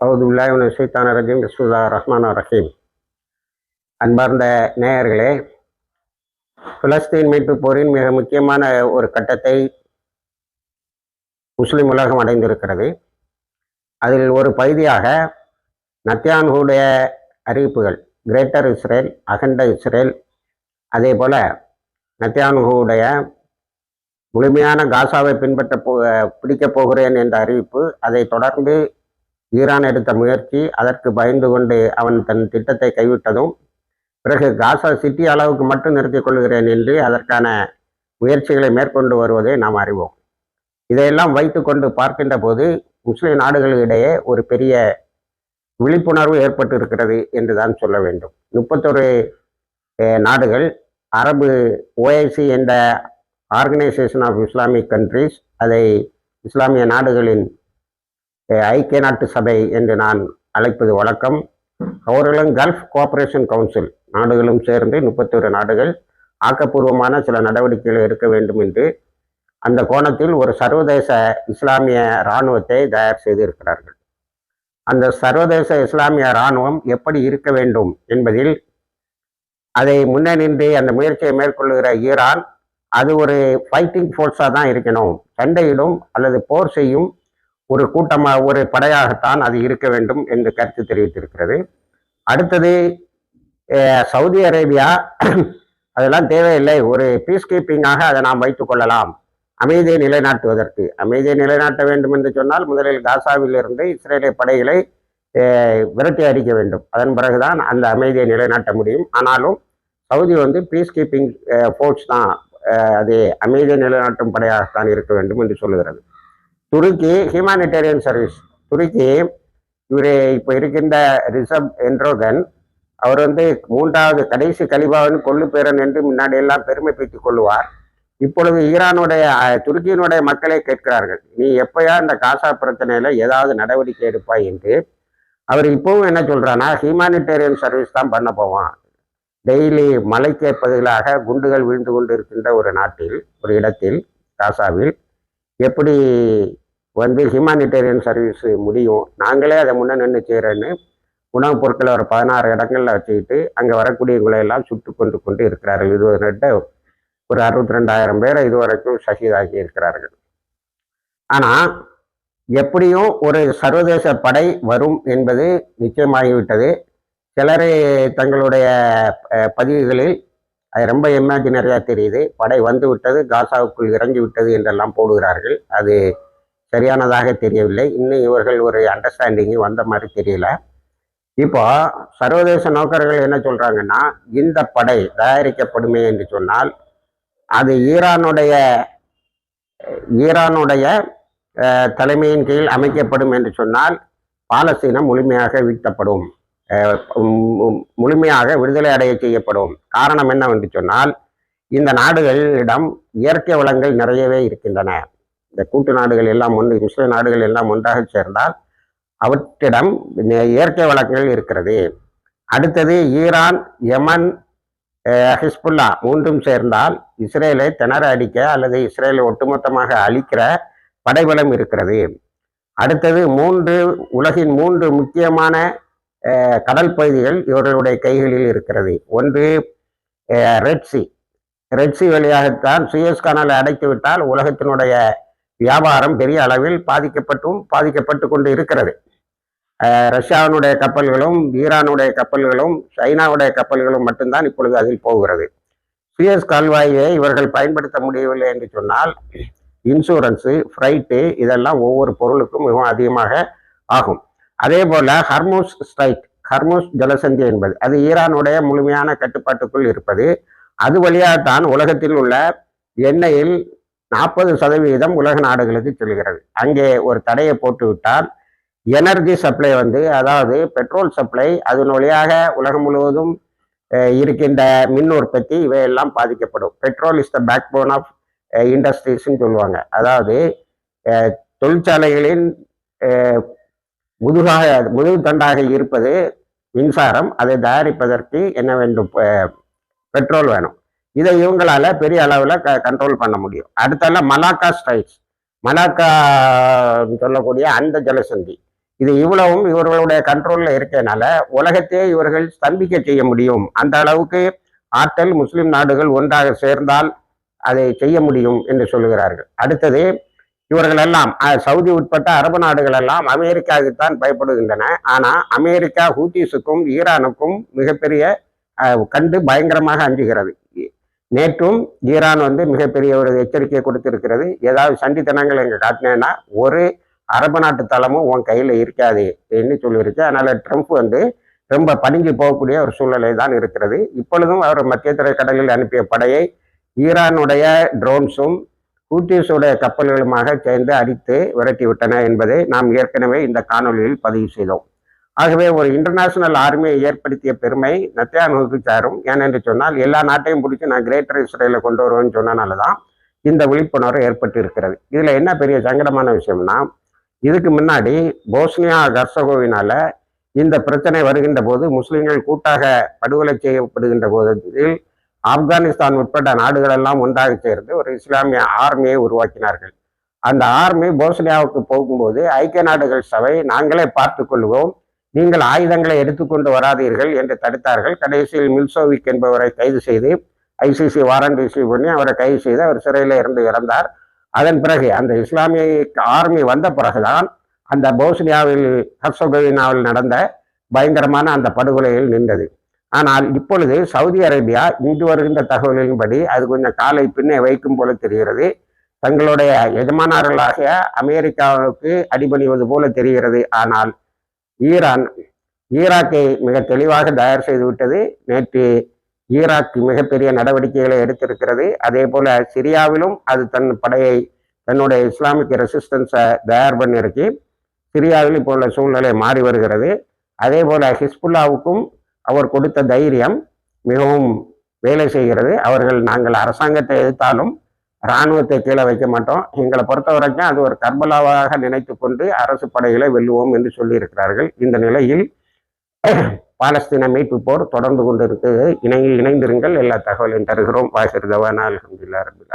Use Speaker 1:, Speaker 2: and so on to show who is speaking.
Speaker 1: அவுதுல்லாஹின் ஷைத்தான ரஜீம். பிஸ்முல்லா ரஹ்மான் ரஹீம். அன்பார்ந்த நேயர்களே பிலஸ்தீன் மீட்பு போரின் மிக முக்கியமான ஒரு கட்டத்தை முஸ்லிம் உலகம் அடைந்திருக்கிறது. அதில் ஒரு பகுதியாக நத்தியான்ஹுடைய அறிவிப்புகள் கிரேட்டர் இஸ்ரேல் அகண்ட இஸ்ரேல் அதே போல நத்தியான்ஹுடைய முழுமையான காசாவை பின்பற்ற போ பிடிக்கப் போகிறேன் என்ற அறிவிப்பு அதை தொடர்ந்து ஈரான் எடுத்த முயற்சி அதற்கு பயந்து கொண்டு அவன் தன் திட்டத்தை கைவிட்டதும் பிறகு காசா சிட்டி அளவுக்கு மட்டும் நிறுத்திக் கொள்கிறேன் என்று அதற்கான முயற்சிகளை மேற்கொண்டு வருவதை நாம் அறிவோம். இதையெல்லாம் வைத்துக்கொண்டு பார்க்கின்ற போது முஸ்லிம் நாடுகளிடையே ஒரு பெரிய விழிப்புணர்வு ஏற்பட்டு இருக்கிறது என்று தான் சொல்ல வேண்டும். முப்பத்தொரு நாடுகள் அரபு ஓஐசி என்ற ஆர்கனைசேஷன் ஆஃப் இஸ்லாமிக் கண்ட்ரிஸ் அதை இஸ்லாமிய நாடுகளின் ஐக்கிய நாட்டு சபை என்று நான் அழைப்பது வழக்கம். அவர்களும் கல்ஃப் கோஆபரேஷன் கவுன்சில் நாடுகளும் சேர்ந்து முப்பத்தொரு நாடுகள் ஆக்கப்பூர்வமான சில நடவடிக்கைகள் எடுக்க வேண்டும் என்று அந்த கோணத்தில் ஒரு சர்வதேச இஸ்லாமிய இராணுவத்தை தயார் செய்திருக்கிறார்கள். அந்த சர்வதேச இஸ்லாமிய இராணுவம் எப்படி இருக்க வேண்டும் என்பதில் அதை முன்னே நின்று அந்த முயற்சியை மேற்கொள்ளுகிற ஈரான் அது ஒரு ஃபைட்டிங் ஃபோர்ஸாக தான் இருக்கணும். சண்டையிடும் அல்லது போர் செய்யும் ஒரு கூட்டமாக ஒரு படையாகத்தான் அது இருக்க வேண்டும் என்று கருத்து தெரிவித்திருக்கிறது. அடுத்தது சவுதி அரேபியா அதெல்லாம் தேவையில்லை. ஒரு பீஸ் கீப்பிங்காக அதை நாம் வைத்துக் கொள்ளலாம். அமைதியை நிலைநாட்டுவதற்கு. அமைதியை நிலைநாட்ட வேண்டும் என்று சொன்னால் முதலில் காசாவில் இருந்து இஸ்ரேலிய படைகளை விரட்டி அடிக்க வேண்டும். அதன் பிறகுதான் அந்த அமைதியை நிலைநாட்ட முடியும். ஆனாலும் சவுதி வந்து பீஸ் கீப்பிங் ஃபோர்ஸ் தான். அது அமைதியை நிலைநாட்டும் படையாகத்தான் இருக்க வேண்டும் என்று சொல்லுகிறது. துருக்கி ஹியூமானிட்டேரியன் சர்வீஸ் துருக்கி இவர் இப்போ இருக்கின்ற ரிசப் என்ரோகன் அவர் வந்து மூன்றாவது கடைசி கலிபாவின் கொள்ளு பேரன் என்று முன்னாடி எல்லாம் பெருமை பீத்திக் கொள்ளுவார். இப்பொழுது ஈரானுடைய துருக்கியினுடைய மக்களை கேட்கிறார்கள் நீ எப்பயா இந்த காசா பிரச்சனையில் ஏதாவது நடவடிக்கை எடுப்பாய்? என்று. அவர் இப்பவும் என்ன சொல்கிறான்னா ஹியூமானிட்டேரியன் சர்வீஸ் தான் பண்ண போவான். டெய்லி மலைக்கு பதிலாக குண்டுகள் விழுந்து கொண்டு இருக்கின்ற ஒரு நாட்டில் ஒரு இடத்தில் காசாவில். எப்படி வந்து ஹியூமானிட்டேரியன் சர்வீஸ் முடியும் நாங்களே அதை முன்ன நின்று செய்கிறேன்னு உணவுப் பொருட்களை ஒரு பதினாறு இடங்களில் வச்சுக்கிட்டு அங்கே வரக்கூடியவங்களை எல்லாம் சுட்டு கொண்டு கொண்டு இருக்கிறார்கள். இதுவரை ஒரு அறுபத்தி ரெண்டாயிரம் பேரை இதுவரைக்கும் ஷஹீதாகி இருக்கிறார்கள். ஆனால் எப்படியும் ஒரு சர்வதேச படை வரும் என்பது நிச்சயமாகிவிட்டது. சிலரை தங்களுடைய பதிவுகளில் அது ரொம்ப இமேஜினரியாக தெரியுது. படை வந்து விட்டது காசாவுக்குள் இறங்கி விட்டது என்றெல்லாம் போடுகிறார்கள். அது சரியானதாக தெரியவில்லை. இன்னும் இவர்கள் ஒரு அண்டர்ஸ்டாண்டிங்கு வந்த மாதிரி தெரியல. இப்போ சர்வதேச நோக்கர்கள் என்ன சொல்கிறாங்கன்னா இந்த படை தயாரிக்கப்படுமே என்று சொன்னால் அது ஈரானுடைய ஈரானுடைய தலைமையின் கீழ் அமைக்கப்படும் என்று சொன்னால் பாலஸ்தீனம் முழுமையாக வீழ்த்தப்படும். முழுமையாக விடுதலை அடைய செய்யப்படும். காரணம் என்னவென்று சொன்னால் இந்த நாடுகளிடம் இயற்கை வளங்கள் நிறையவே இருக்கின்றன. இந்த கூட்டு நாடுகள் எல்லாம் ஒன்று முஸ்லிம் நாடுகள் எல்லாம் ஒன்றாக சேர்ந்தால் அவற்றிடம் இயற்கை வளங்கள் இருக்கிறது. அடுத்தது ஈரான் யமன் அஹ், ஹிஸ்புல்லா மூன்றும் சேர்ந்தால் இஸ்ரேலை திணற அடிக்க அல்லது இஸ்ரேலை ஒட்டுமொத்தமாக அழிக்கிற படைபலம் இருக்கிறது. அடுத்தது மூன்று உலகின் மூன்று முக்கியமான அஹ், கடல் பகுதிகள் இவர்களுடைய கைகளில் இருக்கிறது. ஒன்று ரெட்சி ரெட்சி வழியாகத்தான் சுயஸ் கனலை அடைத்து விட்டால் உலகத்தினுடைய வியாபாரம் பெரிய அளவில் பாதிக்கப்பட்டும் பாதிக்கப்பட்டு கொண்டு இருக்கிறது. ரஷ்யாவினுடைய கப்பல்களும் ஈரானுடைய கப்பல்களும் சைனாவுடைய கப்பல்களும் மட்டும்தான் இப்பொழுது அதில் போகிறது. சுயஸ் கால்வாயை இவர்கள் பயன்படுத்த முடியவில்லை என்று சொன்னால் இன்சூரன்ஸு ஃப்ரைட்டு இதெல்லாம் ஒவ்வொரு பொருளுக்கும் மிகவும் அதிகமாக ஆகும். அதே போல ஹர்மோஸ் ஸ்ட்ரைட் ஹர்மோஸ் ஜலசந்தி என்பது அது ஈரானுடைய முழுமையான கட்டுப்பாட்டுக்குள் இருப்பது அது வழியாகத்தான் உலகத்தில் உள்ள எண்ணெயில் நாற்பது சதவீதம் உலக நாடுகளுக்கு செல்கிறது. அங்கே ஒரு தடையை போட்டு விட்டால் எனர்ஜி சப்ளை வந்து அதாவது பெட்ரோல் சப்ளை அதன் வழியாக உலகம் முழுவதும் இருக்கின்ற மின் உற்பத்தி இவையெல்லாம் பாதிக்கப்படும். Petrol is the backbone of இண்டஸ்ட்ரீஸ்ன்னு சொல்லுவாங்க. அதாவது தொழிற்சாலைகளின் முதுகாக முதுகு தண்டாக இருப்பது மின்சாரம். அதை தயாரிப்பதற்கு என்ன வேண்டும்? பெட்ரோல் வேணும். இதை இவங்களால பெரிய அளவில் க கண்ட்ரோல் பண்ண முடியும். அடுத்தால மலாக்கா ஸ்ட்ரைட்ஸ் மலாக்கா சொல்லக்கூடிய அந்த ஜலசந்தி. இது இவ்வளவும் இவர்களுடைய கண்ட்ரோலில் இருக்கனால உலகத்தையே இவர்கள் ஸ்தம்பிக்க செய்ய முடியும். அந்த அளவுக்கு ஆற்றல் முஸ்லிம் நாடுகள் ஒன்றாக சேர்ந்தால் அதை செய்ய முடியும் என்று சொல்லுகிறார்கள். அடுத்தது இவர்கள் எல்லாம் சவுதி உட்பட்ட அரபு நாடுகள் எல்லாம் அமெரிக்காவுக்குத்தான் பயப்படுகின்றன. ஆனால் அமெரிக்கா ஹூத்திஸுக்கும் ஈரானுக்கும் மிகப்பெரிய கண்டு பயங்கரமாக அஞ்சுகிறது. நேற்றும் ஈரான் வந்து மிகப்பெரிய ஒரு எச்சரிக்கையை கொடுத்திருக்கிறது. ஏதாவது சண்டித்தனங்கள் இங்கே காட்டினேன்னா ஒரு அரபு நாட்டு தளமும் உன் கையில் இருக்காது என்று சொல்லியிருக்கு. அதனால் ட்ரம்ப் வந்து ரொம்ப பணிஞ்சு போகக்கூடிய ஒரு சூழ்நிலை தான் இருக்கிறது. இப்பொழுதும் அவர் மத்திய கடலில் அனுப்பிய படையை ஈரானுடைய ட்ரோன்ஸும் ஹூட்டிஸுடைய கப்பல்களுமாக சேர்ந்து அடித்து விரட்டி விட்டன என்பதை நாம் ஏற்கனவே இந்த காணொளியில் பதிவு செய்தோம். ஆகவே ஒரு இன்டர்நேஷனல் ஆர்மியை ஏற்படுத்திய பெருமை நத்தியானுக்கு சாரும். ஏனென்று சொன்னால் எல்லா நாட்டையும் பிடிச்சி நான் கிரேட்டர் இஸ்ரேலில் கொண்டு வருவேன்னு சொன்னனால தான் இந்த விழிப்புணர்வு ஏற்பட்டு இருக்கிறது இதில் என்ன பெரிய சங்கடமான விஷயம்னா இதுக்கு முன்னாடி போஸ்னியா கர்சகோவினால இந்த பிரச்சனை வருகின்ற போது முஸ்லிம்கள் கூட்டாக படுகொலை செய்யப்படுகின்ற போதில் ஆப்கானிஸ்தான் உட்பட்ட நாடுகள் எல்லாம் ஒன்றாக சேர்ந்து ஒரு இஸ்லாமிய ஆர்மியை உருவாக்கினார்கள். அந்த ஆர்மி போஸ்னியாவுக்கு போகும்போது ஐக்கிய நாடுகள் சபை நாங்களே பார்த்து கொள்வோம். நீங்கள் ஆயுதங்களை எடுத்துக்கொண்டு வராதீர்கள் என்று தடுத்தார்கள். கடைசியில் மில்சோவிக் என்பவரை கைது செய்து ஐசிசி வாரண்ட் இஷ்யூ பண்ணி அவரை கைது செய்து அவர் சிறையில் இருந்து இறந்தார். அதன் பிறகு அந்த இஸ்லாமிய ஆர்மி வந்த பிறகுதான் அந்த போஸ்னியாவில் ஹர்சோகோவினாவில் நடந்த பயங்கரமான அந்த படுகொலையில் நின்றது. ஆனால் இப்பொழுது சவுதி அரேபியா இன்று வருகின்ற தகவலின்படி அது கொஞ்சம் காலை பின்னே வைக்கும் போல தெரிகிறது. தங்களுடைய எஜமானர்களாகிய அமெரிக்காவுக்கு அடிபணிவது போல தெரிகிறது. ஆனால் ஈரான் ஈராக்கை மிக தெளிவாக தயார் செய்துவிட்டது நேற்று ஈராக் மிகப்பெரிய நடவடிக்கைகளை எடுத்திருக்கிறது. அதே போல சிரியாவிலும் அது தன் படையை தன்னுடைய இஸ்லாமிக் ரெசிஸ்டன்ஸை தயார் பண்ணியிருக்கு. சிரியாவில் இப்போ உள்ள சூழ்நிலை மாறி வருகிறது. அதே போல ஹிஸ்புல்லாவுக்கும் அவர் கொடுத்த தைரியம் மிகவும் வேலை செய்கிறது. அவர்கள் நாங்கள் அரசாங்கத்தை எதிர்த்தாலும் இராணுவத்தை கீழே வைக்க மாட்டோம். எங்களை பொறுத்த வரைக்கும் அது ஒரு கர்பலாவாக நினைத்து கொண்டு அரசு படைகளை வெல்லுவோம் என்று சொல்லியிருக்கிறார்கள். இந்த நிலையில் பாலஸ்தீன மீட்பு போர் தொடர்ந்து கொண்டு இருக்குது இணை இணைந்திருங்கள். எல்லா தகவலையும் தருகிறோம். வாசிர் தவானா அலமதுல்லா ரபில்